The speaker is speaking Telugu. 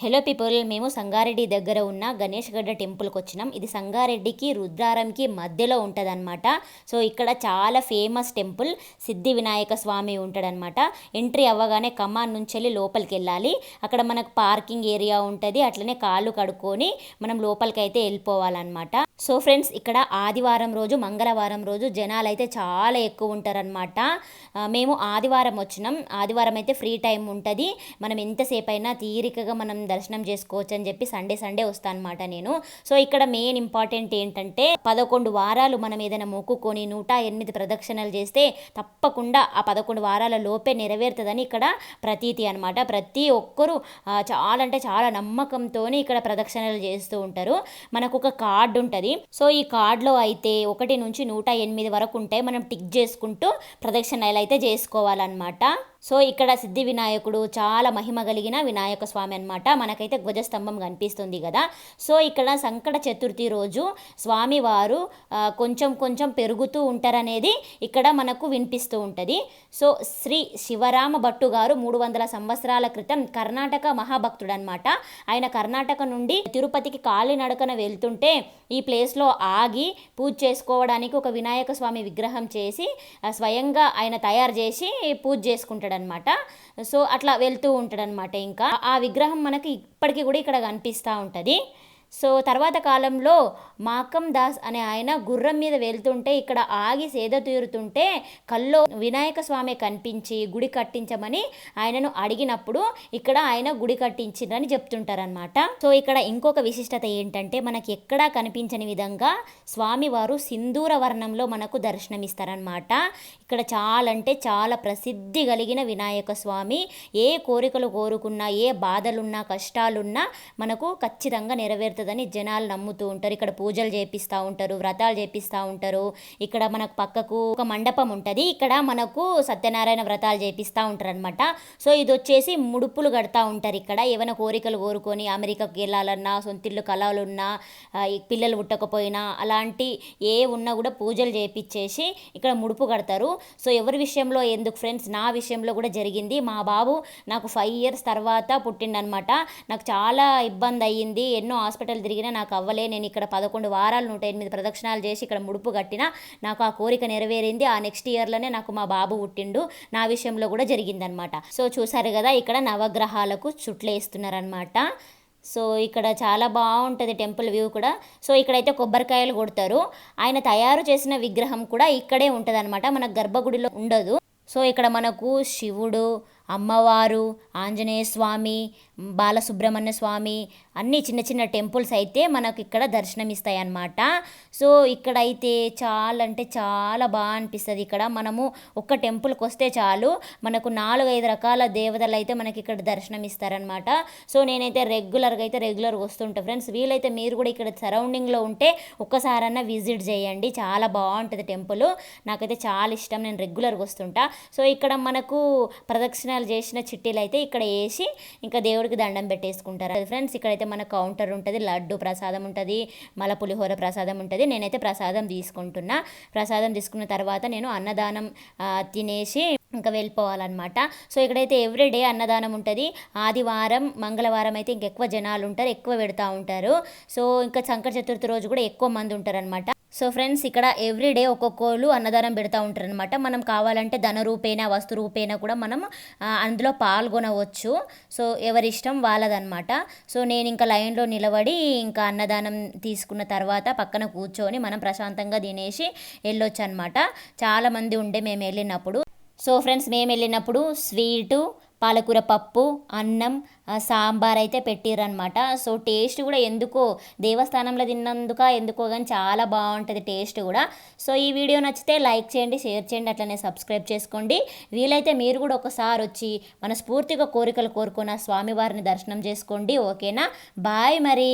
హలో పీపుల్ మేము సంగారెడ్డి దగ్గర ఉన్న గణేష్ గడ్డ టెంపుల్కి వచ్చినాం. ఇది సంగారెడ్డికి రుద్రారంకి మధ్యలో ఉంటుందన్నమాట. సో ఇక్కడ చాలా ఫేమస్ టెంపుల్ సిద్ధి వినాయక స్వామి ఉంటాడనమాట ఎంట్రీ అవ్వగానే కమాన్ నుంచి వెళ్ళి లోపలికి వెళ్ళాలి అక్కడ మనకు పార్కింగ్ ఏరియా ఉంటుంది అట్లనే కాళ్ళు కడుక్కొని మనం లోపలికి అయితే వెళ్ళిపోవాలన్నమాట. సో ఫ్రెండ్స్ ఇక్కడ ఆదివారం రోజు మంగళవారం రోజు జనాలు అయితే చాలా ఎక్కువ ఉంటారనమాట మేము ఆదివారం వచ్చినాం. ఆదివారం అయితే ఫ్రీ టైం ఉంటుంది. మనం ఎంతసేపు అయినా తీరికగా మనం దర్శనం చేసుకోవచ్చు అని చెప్పి సండే సండే వస్తాను అనమాట నేను. సో ఇక్కడ మెయిన్ ఇంపార్టెంట్ ఏంటంటే పదకొండు వారాలు మనం ఏదైనా మొక్కుకొని నూట ఎనిమిది ప్రదక్షిణలు చేస్తే తప్పకుండా ఆ పదకొండు వారాల లోపే నెరవేరుతుందని ఇక్కడ ప్రతీతి అనమాట ప్రతి ఒక్కరూ చాలా అంటే చాలా నమ్మకంతో ఇక్కడ ప్రదక్షిణలు చేస్తూ ఉంటారు. మనకు ఒక కార్డు ఉంటుంది. సో ఈ కార్డులో అయితే ఒకటి నుంచి నూట ఎనిమిది వరకు ఉంటాయి. మనం టిక్ చేసుకుంటూ ప్రదక్షిణలు అయితే చేసుకోవాలన్నమాట. సో ఇక్కడ సిద్ధి వినాయకుడు చాలా మహిమ కలిగిన వినాయక స్వామి అనమాట మనకైతే ధ్వజస్తంభం కనిపిస్తుంది కదా. సో ఇక్కడ సంకట చతుర్థి రోజు స్వామివారు కొంచెం కొంచెం పెరుగుతూ ఉంటారనేది ఇక్కడ మనకు వినిపిస్తూ ఉంటుంది. సో శ్రీ శివరామ భట్టు గారు మూడు వందల సంవత్సరాల క్రితం కర్ణాటక మహాభక్తుడు అనమాట ఆయన కర్ణాటక నుండి తిరుపతికి కాలినడకన వెళ్తుంటే ఈ ప్లేస్లో ఆగి పూజ చేసుకోవడానికి ఒక వినాయక స్వామి విగ్రహం చేసి స్వయంగా ఆయన తయారు చేసి పూజ చేసుకుంటాడు ఉంటాడనమాట సో అట్లా వెళ్తూ ఉంటాడనమాట ఇంకా. ఆ విగ్రహం మనకి ఇప్పటికీ కూడా ఇక్కడ కనిపిస్తూ ఉంటుంది. సో తర్వాత కాలంలో మాకం దాస్ అనే ఆయన గుర్రం మీద వెళ్తుంటే ఇక్కడ ఆగి సేద తీరుతుంటే కల్లో వినాయక స్వామి కనిపించి గుడి కట్టించమని ఆయనను అడిగినప్పుడు ఇక్కడ ఆయన గుడి కట్టించిందని చెప్తుంటారనమాట సో ఇక్కడ ఇంకొక విశిష్టత ఏంటంటే మనకి ఎక్కడా కనిపించని విధంగా స్వామివారు సింధూర వర్ణంలో మనకు దర్శనమిస్తారనమాట ఇక్కడ చాలా అంటే చాలా ప్రసిద్ధి కలిగిన వినాయక స్వామి. ఏ కోరికలు కోరుకున్నా ఏ బాధలున్నా కష్టాలున్నా మనకు ఖచ్చితంగా నెరవేరు జరుగుతుందని జనాలు నమ్ముతూ ఉంటారు. ఇక్కడ పూజలు చేపిస్తూ ఉంటారు వ్రతాలు చేపిస్తూ ఉంటారు. ఇక్కడ మనకు పక్కకు ఒక మండపం ఉంటుంది. ఇక్కడ మనకు సత్యనారాయణ వ్రతాలు చేపిస్తూ ఉంటారు అనమాట సో ఇది వచ్చేసి ముడుపులు కడతా ఉంటారు ఇక్కడ. ఏమైనా కోరికలు కోరుకొని అమెరికాకి వెళ్ళాలన్నా సొంతిల్లు కళలున్నా పిల్లలు పుట్టకపోయినా అలాంటి ఏ ఉన్నా కూడా పూజలు చేపించేసి ఇక్కడ ముడుపు కడతారు. సో ఎవరి విషయంలో ఎందుకు ఫ్రెండ్స్? నా విషయంలో కూడా జరిగింది. మా బాబు నాకు ఫైవ్ ఇయర్స్ తర్వాత పుట్టిండనమాట నాకు చాలా ఇబ్బంది అయ్యింది. ఎన్నో హాస్పిటల్ హాస్పిటల్ తిరిగినా నాకు అవ్వలే. నేను ఇక్కడ పదకొండు వారాలు నూట ఎనిమిది ప్రదక్షిణాలు చేసి ఇక్కడ ముడుపు కట్టినా నాకు ఆ కోరిక నెరవేరింది. ఆ నెక్స్ట్ ఇయర్లోనే నాకు మా బాబు పుట్టిండు. నా విషయంలో కూడా జరిగిందనమాట సో చూసారు కదా ఇక్కడ నవగ్రహాలకు చుట్లు వేస్తున్నారనమాట సో ఇక్కడ చాలా బాగుంటుంది టెంపుల్ వ్యూ కూడా. సో ఇక్కడైతే కొబ్బరికాయలు కొడతారు. ఆయన తయారు చేసిన విగ్రహం కూడా ఇక్కడే ఉంటుంది అనమాట మన గర్భగుడిలో ఉండదు. సో ఇక్కడ మనకు శివుడు అమ్మవారు ఆంజనేయ స్వామి బాలసుబ్రహ్మణ్య స్వామి అన్ని చిన్న చిన్న టెంపుల్స్ అయితే మనకు ఇక్కడ దర్శనమిస్తాయి అన్నమాట సో ఇక్కడైతే చాలా అంటే చాలా బాగా అనిపిస్తుంది. ఇక్కడ మనము ఒక్క టెంపుల్కి వస్తే చాలు. మనకు నాలుగు ఐదు రకాల దేవతలు అయితే మనకి ఇక్కడ దర్శనం ఇస్తారనమాట సో నేనైతే రెగ్యులర్గా అయితే రెగ్యులర్గా వస్తుంటా ఫ్రెండ్స్. వీలైతే మీరు కూడా ఇక్కడ సరౌండింగ్లో ఉంటే ఒక్కసారన్నా విజిట్ చేయండి. చాలా బాగుంటుంది టెంపుల్. నాకైతే చాలా ఇష్టం. నేను రెగ్యులర్గా వస్తుంటా. సో ఇక్కడ మనకు ప్రదక్షిణ ప్రదక్షిణాలు చేసిన చిట్టీలు అయితే ఇక్కడ వేసి ఇంకా దేవుడికి దండం పెట్టేసుకుంటారు. అది ఫ్రెండ్స్ ఇక్కడైతే మన కౌంటర్ ఉంటుంది లడ్డు ప్రసాదం ఉంటుంది మల పులిహోర ప్రసాదం ఉంటుంది. నేనైతే ప్రసాదం తీసుకుంటున్నా. ప్రసాదం తీసుకున్న తర్వాత నేను అన్నదానం తినేసి ఇంకా వెళ్ళిపోవాలన్నమాట. సో ఇక్కడైతే ఎవ్రీడే అన్నదానం ఉంటుంది. ఆదివారం మంగళవారం అయితే ఇంకెక్కువ జనాలు ఉంటారు ఎక్కువ పెడతా ఉంటారు. సో ఇంకా సంకట చతుర్థి రోజు కూడా ఎక్కువ మంది ఉంటారనమాట సో ఫ్రెండ్స్ ఇక్కడ ఎవ్రీడే ఒక్కొక్కరు అన్నదానం పెడతా ఉంటారనమాట మనం కావాలంటే ధన రూపేణ వస్తు రూపేణ కూడా మనం అందులో పాల్గొనవచ్చు. సో ఎవరిష్టం వాళ్ళదనమాట సో నేను ఇంకా లైన్లో నిలబడి ఇంకా అన్నదానం తీసుకున్న తర్వాత పక్కన కూర్చొని మనం ప్రశాంతంగా తినేసి వెళ్ళొచ్చు అనమాట చాలామంది ఉండే మేము వెళ్ళినప్పుడు. సో ఫ్రెండ్స్ మేము వెళ్ళినప్పుడు స్వీటు పాలకూర పప్పు అన్నం సాంబార్ అయితే పెట్టిర్రనమాట సో టేస్ట్ కూడా ఎందుకో దేవస్థానంలో తిన్నందుక ఎందుకో కానీ చాలా బాగుంటుంది టేస్ట్ కూడా. సో ఈ వీడియో నచ్చితే లైక్ చేయండి షేర్ చేయండి అట్లనే సబ్స్క్రైబ్ చేసుకోండి. వీలైతే మీరు కూడా ఒకసారి వచ్చి మన స్ఫూర్తిగా కోరికలు కోరుకున్న స్వామివారిని దర్శనం చేసుకోండి. ఓకేనా? బాయ్ మరి.